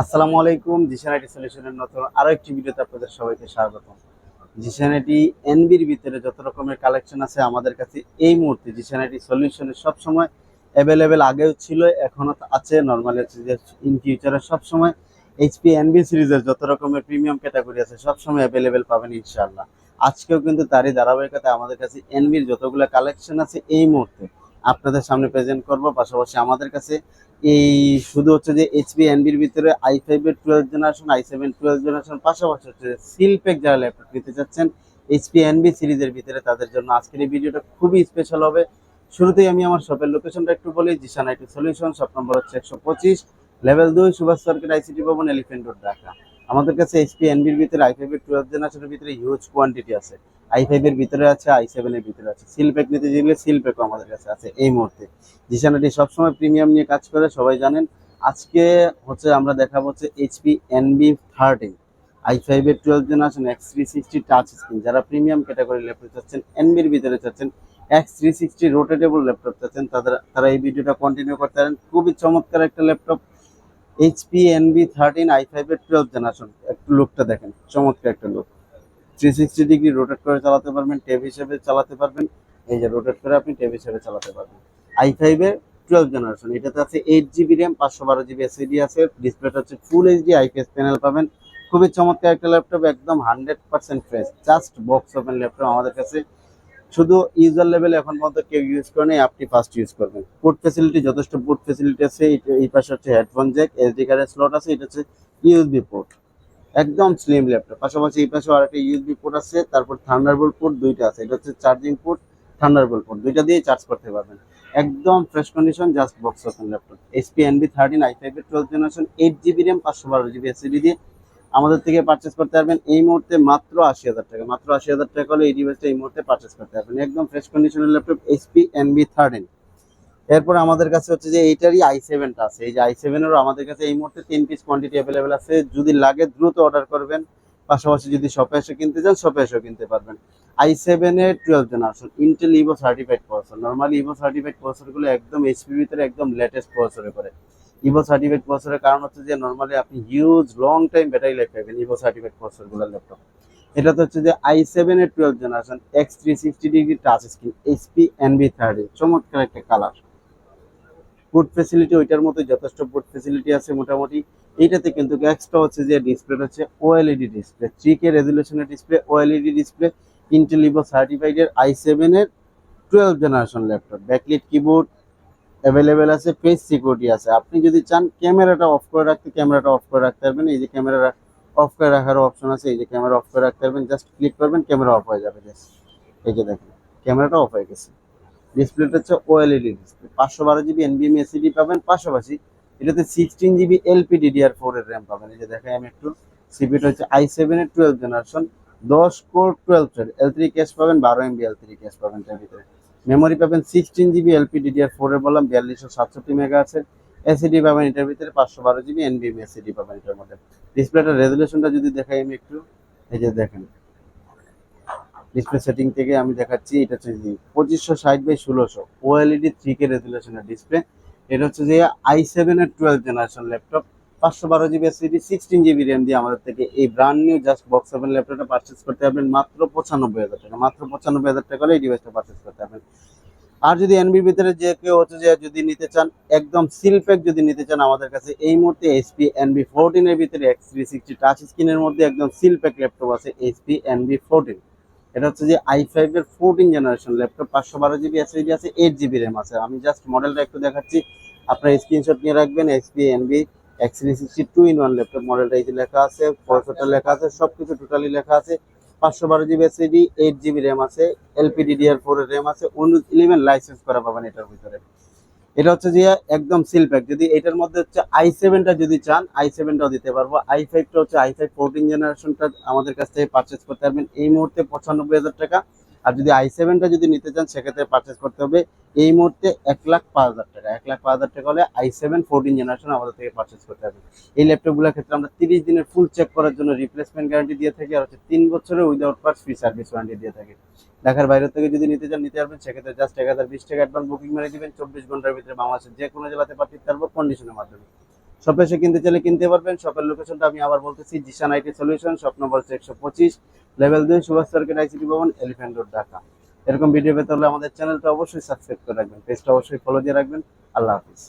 আসসালামু আলাইকুম, জিশান আইটি সলিউশনের নতুন আরও একটি ভিডিওতে আপনাদের সবাইকে স্বাগত। জিশান আইটি এনবির ভিতরে যত রকমের কালেকশন আছে আমাদের কাছে এই মুহূর্তে জিশান আইটি সলিউশনের সবসময় অ্যাভেলেবেল আগেও ছিল, এখনও আছে নর্মালি ইন ফিউচারে সবসময়। এইচপি এনবি সিরিজের যত রকমের প্রিমিয়াম ক্যাটাগরি আছে সবসময় অ্যাভেলেবেল পাবেন ইনশাআল্লাহ। আজকেও কিন্তু তারই ধারাবাহিকতায় আমাদের কাছে এনবির যতগুলো কালেকশন আছে এই মুহূর্তে আপনাদের সামনে প্রেজেন্ট করব। পাশাপাশি আমাদের কাছে এই শুধু হচ্ছে যে এইচপি এনবির ভিতরে আই ফাইভ এর twelve generation i seven twelve generation পাশাপাশি হচ্ছে সিলপেক যারা ল্যাপটপ নিতে চাচ্ছেন এইচপি এনবি সিরিজের ভিতরে তাদের জন্য আজকের এই ভিডিওটা খুবই স্পেশাল হবে। শুরুতেই আমি আমার শপের লোকেশনটা একটু বলি Zeeshan IT solution shop number হচ্ছে একশো পঁচিশ লেভেল দুই সুভাষ সার্কিট আইসিটি ভবন এলিফেন্ট রোড ঢাকা আমাদের কাছে এইচপি এনবির ভিতরে আই ফাইভ এর টুয়েলভ জেনারেশনের ভিতরে হিউজ কোয়ান্টিটি আছে। আই ফাইভ এর ভিতরে আছে আই সেভেন এর ভিতরে আছে। সিলপ্যাক নিতে চাইলে সিলপ্যাকও আমাদের কাছে আছে এই মুহূর্তে। জিশানাটি সবসময় প্রিমিয়াম নিয়ে কাজ করে, সবাই জানেন। আজকে হচ্ছে আমরা দেখাবো হচ্ছে HP NB thirteen i five এর twelve generation x three sixty touch screen যারা প্রিমিয়াম ক্যাটাগরি ল্যাপটপ চাচ্ছেন এনবির ভিতরে চাচ্ছেন x three sixty rotatable laptop চাচ্ছেন, তাদের তারা এই ভিডিওটা কন্টিনিউ করতে পারেন। খুবই চমৎকার একটা laptop HP NB thirteen i five এর টুয়েলভ জেনারেশন একটু লুকটা দেখেন, চমৎকার একটা look three sixty degree rotate করে চালাতে পারবেন ট্যাব হিসেবে চালাতে পারবেন। এই যে রোটেট করে আপনি ট্যাব হিসেবে চালাতে পারবেন। আই ফাইভ এর টুয়েলভ জেনারেশন এটাতে আছে এইট জিবি র্যাম পাঁচশো বারো জিবি এসএডি আছে। ডিসপ্লেটা হচ্ছে ফুল এইচডি আইপিএস প্যানেল পাবেন। খুবই চমৎকার একটা ল্যাপটপ একদম hundred percent fresh just box open laptop আমাদের কাছে। শুধু ইউজার লেভেল এখন পর্যন্ত কেউ ইউজ করে নেই, আপনি ফার্স্ট ইউজ করবেন। পোর্ট ফেসিলিটি যথেষ্ট পোর্ট ফেসিলিটি আছে, এই- পাশে হচ্ছে হেডফোন জ্যাক এসডি কার্ডের স্লট আছে, এটা হচ্ছে ইউএসবি পোর্ট একদম স্লিম ল্যাপটপ পাশাপাশি এই পাশে আরেকটা ইউএসবি পোর্ট আছে, তারপর থান্ডারবোল্ট পোর্ট দুইটা আছে। এটা হচ্ছে চার্জিং পোর্ট থান্ডারবোল্ট পোর্ট দুইটা দিয়ে চার্জ করতে পারবেন। একদম fresh condition just box open laptop HP NB thirteen i five এর twelve generation eight GB RAM পাঁচশো বারো জিবি এসএডি দিয়ে আমাদের থেকে পারচেস করতে পারবেন এই মুহূর্তে মাত্র আশি হাজার টাকা। মাত্র আশি হাজার টাকা হলে এই ডিভাইসটা এই মুহূর্তে পারচেস করতে পারবেন। একদম ফ্রেশ কন্ডিশনের ল্যাপটপ এইচপি এনবি থার্টিন এরপর আমাদের কাছে হচ্ছে যে এইটারই আই সেভেনটা আছে। এই যে আই সেভেনেরও আমাদের কাছে এই মুহূর্তে তিন পিস কোয়ান্টিটি অ্যাভেলেবেল আছে। যদি লাগে দ্রুত অর্ডার করবেন। পাশাপাশি যদি শপে এসে কিনতে চান শপে এসেও কিনতে পারবেন। আই সেভেনের twelve generation Intel Evo certified processor normally Evo certified প্রসেসরগুলো একদম এইচপি ভিতরে একদম লেটেস্ট প্রসেসরে করে ইভো সার্টিফাইড প্রসেসরের কারণ হচ্ছে যে নর্মালি আপনি huge long time battery life পাবেন ইভো সার্টিফাইড প্রসেসরগুলোর ল্যাপটপ এটা তো হচ্ছে যে আই সেভেন এর twelve generation x three sixty degree touch screen HP NB thirty চমৎকার একটা কালার বুট ফেসিলিটি ওইটার মতো যথেষ্ট বুট ফেসিলিটি আছে মোটামুটি। এইটাতে কিন্তু এক্সট্রা হচ্ছে যে ডিসপ্লে হচ্ছে OLED display three K রেজলিউশনের display OLED display Intel Evo সার্টিফাইডের i সেভেনের twelve generation laptop backlit keyboard available আছে ফেস সিকিউরিটি আছে। আপনি যদি চান ক্যামেরাটা অফ করে রাখতে, ক্যামেরাটা অফ করে রাখতে পারবেন। এই যে ক্যামেরা অফ করে রাখারও অপশন আছে, এই যে ক্যামেরা অফ করে রাখতে পারবেন। জাস্ট ক্লিক করবেন, ক্যামেরা অফ হয়ে যাবে। জাস্ট এই যে দেখেন, ক্যামেরাটা অফ হয়ে গেছে। ডিসপ্লেটা হচ্ছে ওএলইডি ডিসপ্লে পাঁচশো বারো জিবি এনবিএম এসিডি পাবেন। পাশাপাশি এটাতে sixteen GB LP DDR four এর র্যাম পাবেন। এই যে দেখাই আমি একটু। সিপিটা হচ্ছে আই সেভেনের টুয়েলভ জেনারেশন দশ core twelve L three cache পাবেন, বারো এমবি এল থ্রি ক্যাশ পাবেন। তার ভিতরে মেমোরি পাবেন sixteen GB LP DDR four এর বললাম, বিয়াল্লিশশো সাতষট্টি মেগা আছে। এসিডি পাবেন এটার ভিতরে পাঁচশো বারো জিবি এনবিএম এসিডি পাবেন এটার মধ্যে। ডিসপ্লেটার রেজলিউশনটা যদি দেখাই আমি একটু, এই যে দেখেন। ডিসপ্লে সেটিং থেকে আমি দেখাচ্ছি, এটা হচ্ছে পঁচিশশো ষাট বাই ষোলোশো ওএলইডি থ্রি কে রেজুলেশনের ডিসপ্লে এটা হচ্ছে যে আই সেভেনের টুয়েলভ জেনারেশন ল্যাপটপ পাঁচশো বারো GB SSD sixteen GB RAM দিয়ে আমাদের থেকে এই brand new just box seven ল্যাপটপটা পারচেস করতে পারবেন মাত্র পঁচানব্বই হাজার টাকা। মাত্র পঁচানব্বই হাজার টাকা হলে এই ডিভাইসটা পারচেস করতে পারবেন। আর যদি এনবির ভিতরে যে কেউ হচ্ছে যে যদি নিতে চান, একদম সিলপ্যাক যদি নিতে চান আমাদের কাছে, এই মুহূর্তে এইচপি এনবি ফোরটিনের ভিতরে এক্স থ্রি সিক্সটি টাচ স্ক্রিনের মধ্যে একদম সিলপ্যাক ল্যাপটপ আছে এইচপি এনবি ফোরটিন এটা হচ্ছে যে আই ফাইভ এর ফোরটিন জেনারেশন ল্যাপটপ পাঁচশো বারো জিবি এসএসডি আছে এইট জিবি র্যাম আছে। আমি জাস্ট মডেলটা একটু দেখাচ্ছি। আপনার স্ক্রিনশট নিয়ে রাখবেন HP NB x sixty two in one laptop মডেলটা এই লেখা আছে প্রসেসরটা লেখা আছে সব কিছু টোটালি লেখা আছে। পাঁচশো বারো GB SSD eight GB RAM আছে এলপি ডিডিআর ফোর এর র্যাম আছে উইন্ডোজ ইলেভেন লাইসেন্স করা পাবেন এটার ভিতরে। এটা হচ্ছে যে একদম সিল প্যাক। যদি এটার মধ্যে হচ্ছে আই সেভেনটা যদি চান আই সেভেনটাও দিতে পারব। আই ফাইভটা হচ্ছে আই ফাইভ ফোরটিন জেনারেশনটা আমাদের কাছ থেকে পারচেস করতে পারবেন। এই মুহূর্তে পঁচানব্বই হাজার টাকা আর যদি আই সেভেনটা যদি নিতে চান, সেক্ষেত্রে পারচেস করতে হবে। এই মুহূর্তে এক লাখ পাঁচ হাজার টাকা, এক লাখ পাঁচ হাজার টাকা হলে আই সেভেন ফোরটিন জেনারেশন আমাদের থেকে পারচেস করতে হবে। এই ল্যাপটপগুলোর ক্ষেত্রে আমরা তিরিশ দিনের ফুল চেক করার জন্য রিপ্লেসমেন্ট গ্যারান্টি দিয়ে থাকি আর হচ্ছে তিন বছরের without parts free service warranty দিয়ে থাকি। ঢাকার বাইরে থেকে যদি নিতে চান, নিতে পারবেন, সেক্ষেত্রে জাস্ট এক হাজার বিশ টাকা অ্যাডভান্স বুকিং মেরে দিবেন। চব্বিশ ঘণ্টার ভিতরে বাংলাদেশের যে কোনো জেলাতে পাঠিয়ে পারব কন্ডিশনের মাধ্যমে। শপে এসে কিনতে চাইলে কিনতে পারবেন। শপের লোকেশনটা আমি আবার বলতেছি Zeeshan IT solution shop number একশো পঁচিশ লেভেল দুই, সুভাষ সার্কেট আইসিটি ভবন এলিফ্যান্ট রোড ঢাকা। এরকম ভিডিও পেতে হলে আমাদের চ্যানেলটা অবশ্যই সাবস্ক্রাইব করে রাখবেন পেজটা অবশ্যই ফলো দিয়ে রাখবেন। আল্লাহ হাফিজ।